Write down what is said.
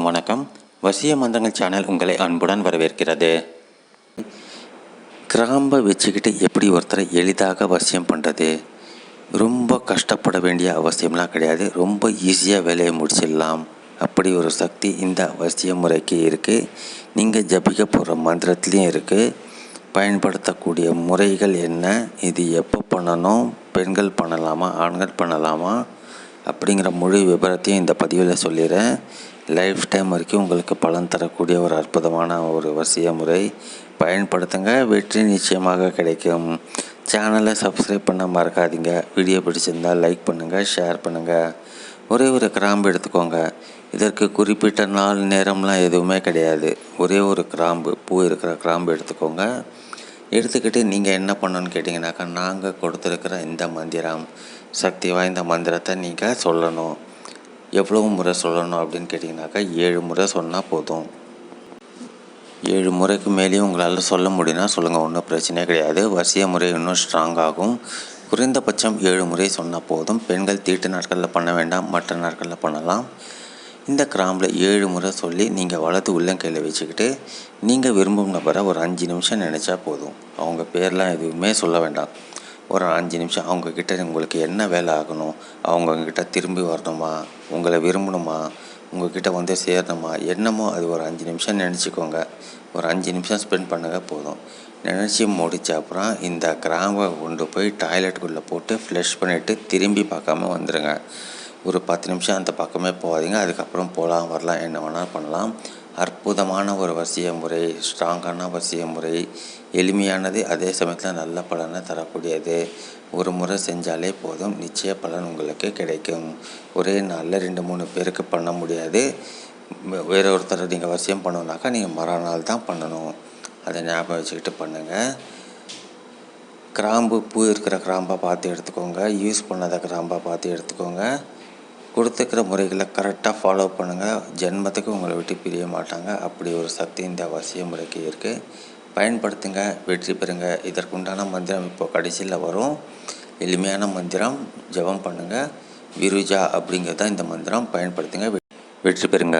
அனைவருக்கும் வணக்கம். வசிய மந்திரங்கள் சேனல் உங்களை அன்புடன் வரவேற்கிறது. கிராம்பை வச்சுக்கிட்டு எப்படி ஒருத்தரை எளிதாக வசியம் பண்ணுறது ரொம்ப கஷ்டப்பட வேண்டிய அவசியம்லாம் கிடையாது. ரொம்ப ஈஸியாக வேலையை முடிச்சிடலாம். அப்படி ஒரு சக்தி இந்த வசிய முறைக்கு இருக்குது நீங்கள் ஜபிக்க போகிற மந்திரத்துலேயும் இருக்குது பயன்படுத்தக்கூடிய முறைகள் என்ன? இது எப்போ பண்ணணும்? பெண்கள் பண்ணலாமா? ஆண்கள் பண்ணலாமா? அப்படிங்கிற முழு விவரத்தையும் இந்த பதிவில் சொல்லிடுறேன். லைஃப் டைம் வரைக்கும் உங்களுக்கு பலன் தரக்கூடிய ஒரு அற்புதமான ஒரு வசிய முறை. பயன்படுத்துங்க. வெற்றி நிச்சயமாக கிடைக்கும். சேனலை சப்ஸ்கிரைப் பண்ண மறக்காதீங்க. வீடியோ பிடிச்சிருந்தால் லைக் பண்ணுங்கள் ஷேர் பண்ணுங்கள் ஒரே ஒரு கிராம்பு எடுத்துக்கோங்க. இதற்கு குறிப்பிட்ட நாள் நேரம்லாம் எதுவுமே கிடையாது. ஒரே ஒரு கிராம்பு பூ இருக்கிற கிராம்பு எடுத்துக்கோங்க. எடுத்துக்கிட்டு நீங்கள் என்ன பண்ணணும்னு கேட்டிங்கனாக்கா நாங்கள் கொடுத்துருக்கிற இந்த மந்திரம் சக்தி வாய்ந்த மந்திரத்தை நீங்கள் சொல்லணும். எவ்வளோ முறை சொல்லணும் அப்படின்னு கேட்டிங்கனாக்கா ஏழு முறை சொன்னால் போதும். ஏழு முறைக்கு மேலேயும் உங்களால் சொல்ல முடியும்னா சொல்லுங்கள் ஒன்றும் பிரச்சனையே கிடையாது. வரிசைய முறை இன்னும் ஸ்ட்ராங் ஆகும். குறைந்தபட்சம் ஏழு முறை சொன்னால் போதும். பெண்கள் தீட்டு நாட்களில் பண்ண வேண்டாம் மற்ற நாட்களில் பண்ணலாம். இந்த கிராம்பில் ஏழு முறை சொல்லி நீங்கள் வலது உள்ளங்கையில் வச்சுக்கிட்டு நீங்கள் விரும்பும் நபரை ஒரு அஞ்சு நிமிஷம் நினச்சா போதும். அவங்க பேர்லாம் எதுவுமே சொல்ல வேண்டாம். ஒரு அஞ்சு நிமிஷம் அவங்கக்கிட்ட உங்களுக்கு என்ன வேலை ஆகணும்? அவங்கக்கிட்ட திரும்பி வரணுமா? உங்களை விரும்பணுமா? உங்கள்கிட்ட வந்து சேரணுமா? என்னமோ அது ஒரு அஞ்சு நிமிஷம் நினச்சிக்கோங்க. ஒரு அஞ்சு நிமிஷம் ஸ்பெண்ட் பண்ணுங்கள் போதும். நினச்சி முடித்த அப்புறம் இந்த கிராம்பை கொண்டு போய் டாய்லெட்டுக்குள்ளே போட்டு ஃப்ளஷ் பண்ணிவிட்டு திரும்பி பார்க்காம வந்துடுங்க ஒரு பத்து நிமிஷம் அந்த பக்கமே போகாதீங்க. அதுக்கப்புறம் போகலாம் வரலாம் என்ன வேணாலும் பண்ணலாம். அற்புதமான ஒரு வசிய முறை ஸ்ட்ராங்கான வசிய முறை எளிமையானது அதே சமயத்தில் நல்ல பலனை தரக்கூடியது. ஒரு முறை செஞ்சாலே போதும் நிச்சய பலன் உங்களுக்கு கிடைக்கும். ஒரே நாளில் ரெண்டு மூணு பேருக்கு பண்ண முடியாது. வேற ஒருத்தரை நீங்கள் வசியம் பண்ணணுனாக்கா நீங்கள் மறுநாள் தான் பண்ணணும். அதை ஞாபகம் வச்சுக்கிட்டு பண்ணுங்கள் கிராம்பு பூ இருக்கிற கிராம்பை பார்த்து எடுத்துக்கோங்க. யூஸ் பண்ணாத கிராம்பை பார்த்து எடுத்துக்கோங்க. கொடுத்துக்கிற முறைகளை கரெக்டாக ஃபாலோ பண்ணுங்கள் ஜென்மத்துக்கு உங்களை விட்டு பிரிய மாட்டாங்க. அப்படி ஒரு சக்தி இந்த அவசிய முறைக்கு இருக்குது பயன்படுத்துங்க வெற்றி பெறுங்க. இதற்குண்டான மந்திரம் இப்போ கடைசியில் வரும். எளிமையான மந்திரம் ஜெபம் பண்ணுங்கள் விருஜா அப்படிங்கிறது தான் இந்த மந்திரம். பயன்படுத்துங்க வெற்றி பெறுங்க.